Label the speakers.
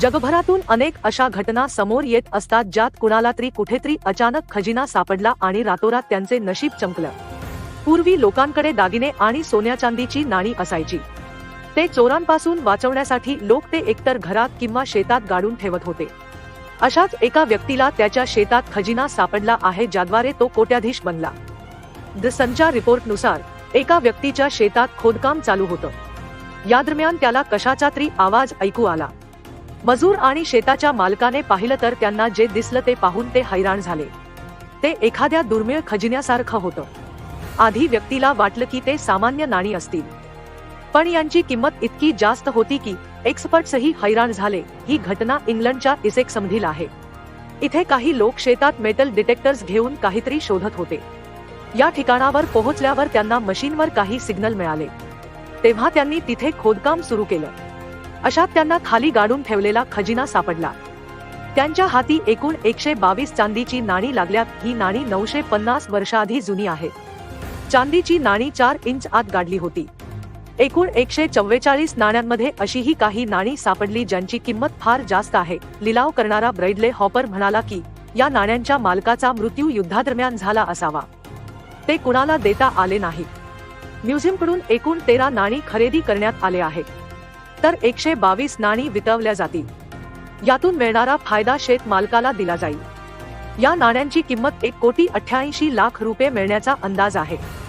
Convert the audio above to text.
Speaker 1: जगभरातून अनेक अशा घटना समोर येत असतात ज्यात कुणाला तरी कुठेतरी अचानक खजिना सापडला आणि रातोरात त्यांचे नशीब चमकलं. पूर्वी लोकांकडे दागिने आणि सोन्या चांदीची नाणी असायची. ते चोरांपासून वाचवण्यासाठी लोक ते एकतर घरात किंवा शेतात गाडून ठेवत होते. अशाच एका व्यक्तीला त्याच्या शेतात खजिना सापडला आहे ज्याद्वारे तो कोट्याधीश बनला. द संचार रिपोर्टनुसार एका व्यक्तीच्या शेतात खोदकाम चालू होतं. या दरम्यान त्याला कशाचा तरी आवाज ऐकू आला. मजूर आणि शेताच्या मालकाने पाहिलं तर त्यांना जे दिसलं ते पाहून ते हैराण झाले. ते एखाद्या दुर्मिळ खजिन्यासारखं होतं. आधी व्यक्तीला वाटलं की ते सामान्य नाणी असतील. पण यांची किंमत इतकी जास्त होती की एक्सपर्ट्सही हैराण झाले ही घटना इंग्लंडच्या इसेक समधील आहे. इथे काही लोक शेतात मेटल डिटेक्टर्स घेऊन काहीतरी शोधत होते. या ठिकाणावर पोहोचल्यावर त्यांना मशीनवर काही सिग्नल मिळाले. तेव्हा त्यांनी तिथे खोदकाम सुरू केलं. अशात त्यांना खाली गाडून ठेवलेला खजिना सापडला. त्यांच्या हाती एकूण एकशे बावीस चांदीची नाणी लागल्यात. ही नाणी नऊशे पन्नास वर्षाआधी जुनी आहे. चांदीची नाणी चार इंच आत गाडली होती. एकूण एकशे चव्वेचाळीस नाण्यांमध्ये अशीही काही नाणी सापडली ज्यांची किंमत फार जास्त आहे. लिलाव करणारा ब्रैडले हॉपर म्हणाला की या नाण्यांच्या मालकाचा मृत्यू युद्धादरम्यान झाला असावा. ते कुणाला देता आले नाही म्युझियमकडून एकूण तेरा नाणी खरेदी करण्यात आले आहेत. तर एकशे बावीस नाणी वितवल्या जातील. यातून मिळणारा फायदा शेत मालकाला दिला जाईल. या नाण्यांची किंमत एक कोटी अठ्ठ्याऐंशी लाख रुपये मिळण्याचा अंदाज आहे.